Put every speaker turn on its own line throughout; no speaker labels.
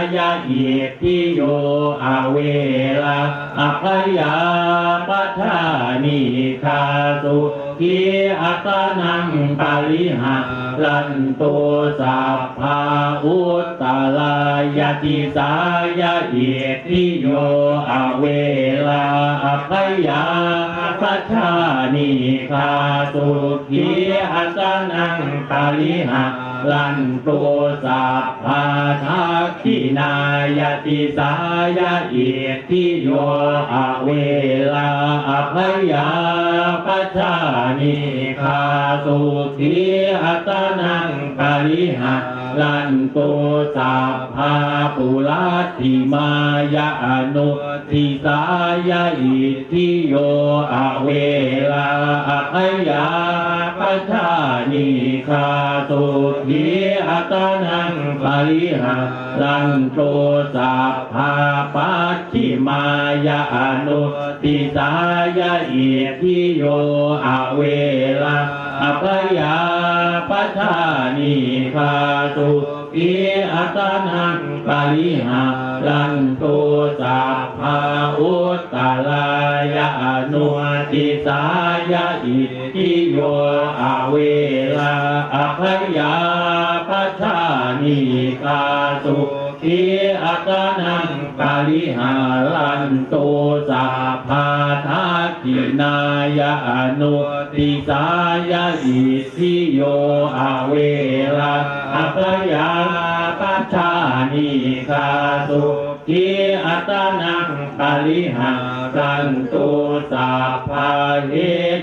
ายะอิทิโยอาเวลาอภยาปัฏฐานิคาสุขีอัตนังปาริหารันโตสัพพาอุตตลายติสายะอิทิโยอาเวลาอภยาปัฏานิคาสุขีอัตนังปาริหารันโตสัพพาทัก ทินายติสายเอิทิโยอาเวลาอภยาปัจานิคาสุขีอัตนังปริหา รันโตสัพาปุราติมายะอนุทิสายะอิทิโยอาเวลาอภยาปัจจานิคาสุขีอัตนังปริหารันโตสัพาปัจิมายะอนุทิสายะอิทิโยอาเวลา อภยาปัจจานิคาสุขีอัตนังปริหารันโตสัพพาอุตตลายะนุทิสายะอิทิโยอาเวลาอภยาปัจจานิคาสุขีอัตนัง กาลิหารันโตสาพาทากินายะอนุติสายะอิทิโยอาเวราอภยาปัจจานิคาสุขีอัตนังกาลิหา รันโตสัพพาเห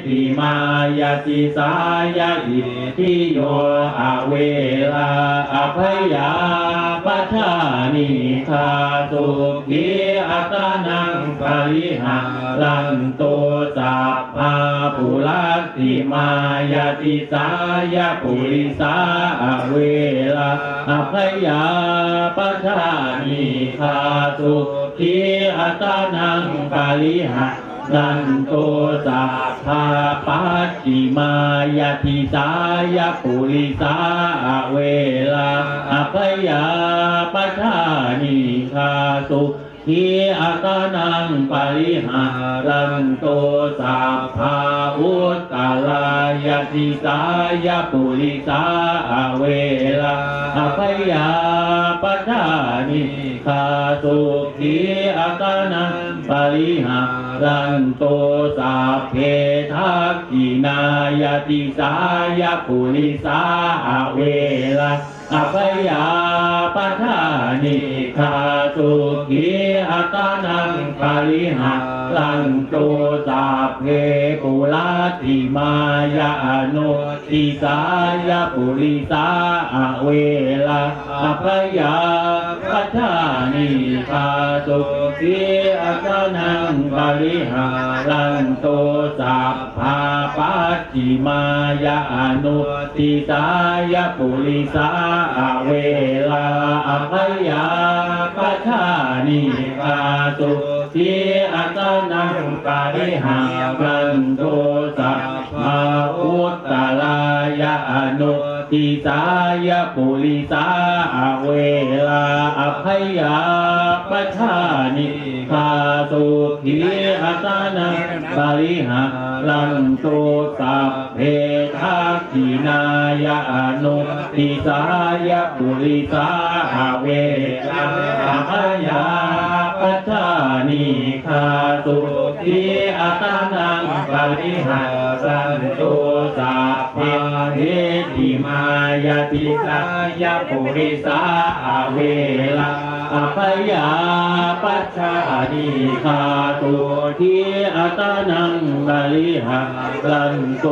ติมายาติสายะอิทิโยอาเวลาอภยาปัจจานิคาสุขีอัตนังปริหารันโตสัพพาปุราติมายาติสายะปุริสาอเวลาอภยาปัจจานิคาสุขีอัตนังปริลิหะนันโตสัพพาปัจจิมายติสายะปุริสาเวลาอภยาปชานิคาสุ ขีอัตนังปริหารันโตสัพพาอุตตลายติสายะปุริสาอเวลาอภยาปัจจานิคาสุขีอัตนังปริหารันโตสัพเพทักขินายติสายะปุริสาอเวลา อภยาปัฏฐานิคาสุขีอัตนังปาริหารันโตสัพเพปุราติมายะอนุติสายะปุริสาอเวลาอภยาปัฏฐานิคาสุขีอัตนังปริหารันโตสัพพาปัจจิมายะอนุติสายะปุริสาเวลาอภยาปัฏฐานิคาสุขีอัตนังปริหารันโตสัพพาอุตตลายะอนุติสายปุริสาอเวลาอภยาปัฏฐานิคาสุขีอัตนังปริหารันโตสัพเพ ทักขินายะอนุติสายะปุริสาเวลายาปัฏฐานิคาสุขีอัตนังปริหารันโตสัพเพเหติมายาติสายะปุริสาเวลา อภยาปัจจานิคาตุทีอัตนังบริหารันโต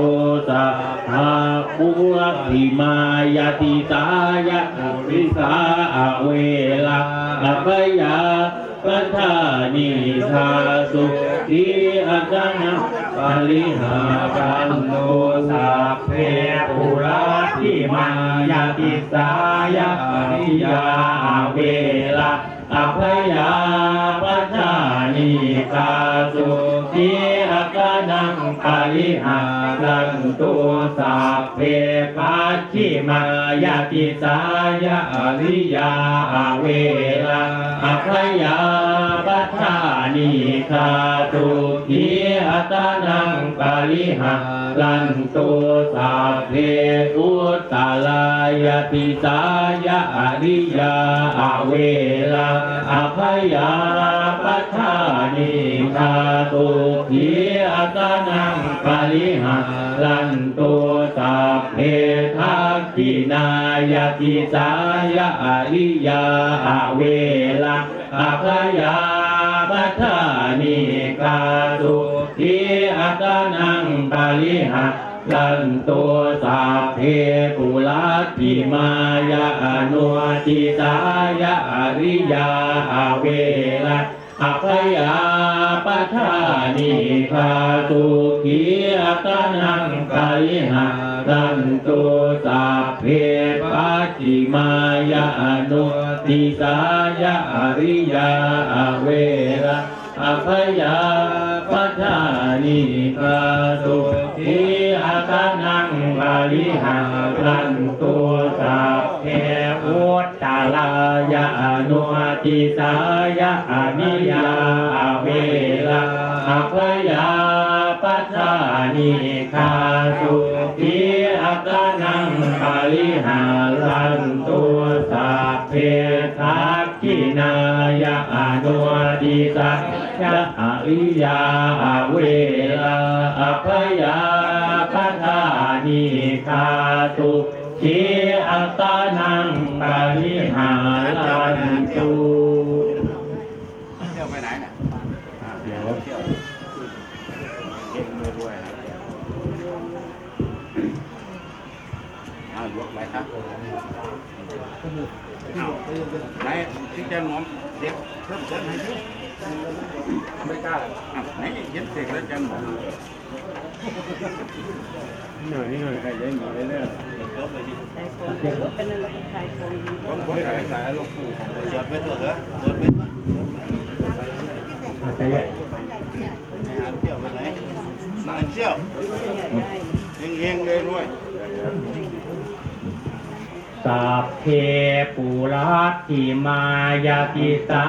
สัพพาปุรติมายาติสายะปุริสาเวลาอภยา ปัฏฐานิสาสุทีอัตนังบริหากันโนสัพเพปุราทิมายาติสายาริยาเวลาอภยาปัฏฐานิสาสุข งปริหารันโตสัพเพปัจฉิมายาติสายะอริยาเวลาอภยาปัฏฐานิคาตุขีอัตนังปาริหาลันตุสัพเพอุตตาลายติสายะอริยาเวลาอภยาปัฏฐานิคาตุขี ตนังปริหาลันตุสัพเพทักขินายติสายะอริยาเวลาอภยาปัฏานิกาตุทิอัตนังปริหะลันตุสัพเพปุลัติมายะอนุติสายะอริยาเวลา อภยาปัฏฐานิคาตุขีอัตนังปาริหะลันตุสัพเพปัจิมายะอนุติสายะอริยาเวลาอภยาปัฏฐานิคาตุขีอัตนังปาริหะลันตุ ทิสายะอนิยาเวลาอภยาปัฏฐานิคาตุขีอัตนังปาริหาลันตุสัพเพทักขินายะอนุติสายะอริยาเวลาอภยาปัฏฐานิคาตุขีอัตนัง
เก่งรวยๆนะเอายกไปครับเอาไหนที่จะหมอมเด็กเพิ่มเติมให้ดิไม่กล้าอะไหนเห็นเด็กแล้วจะหมอม
หน่อยนี่หน่อยใครจะหนีเลยเนี่ย
ผมผมใส่สายลูกปู่เสียบไปตัวเหรอเดินไป
ใช่ไหม
ไหนหาเที่ยวไปไหนนาน เที่ยวเฮงๆเลยด้วย
สัพเพปุรัติมายาติสา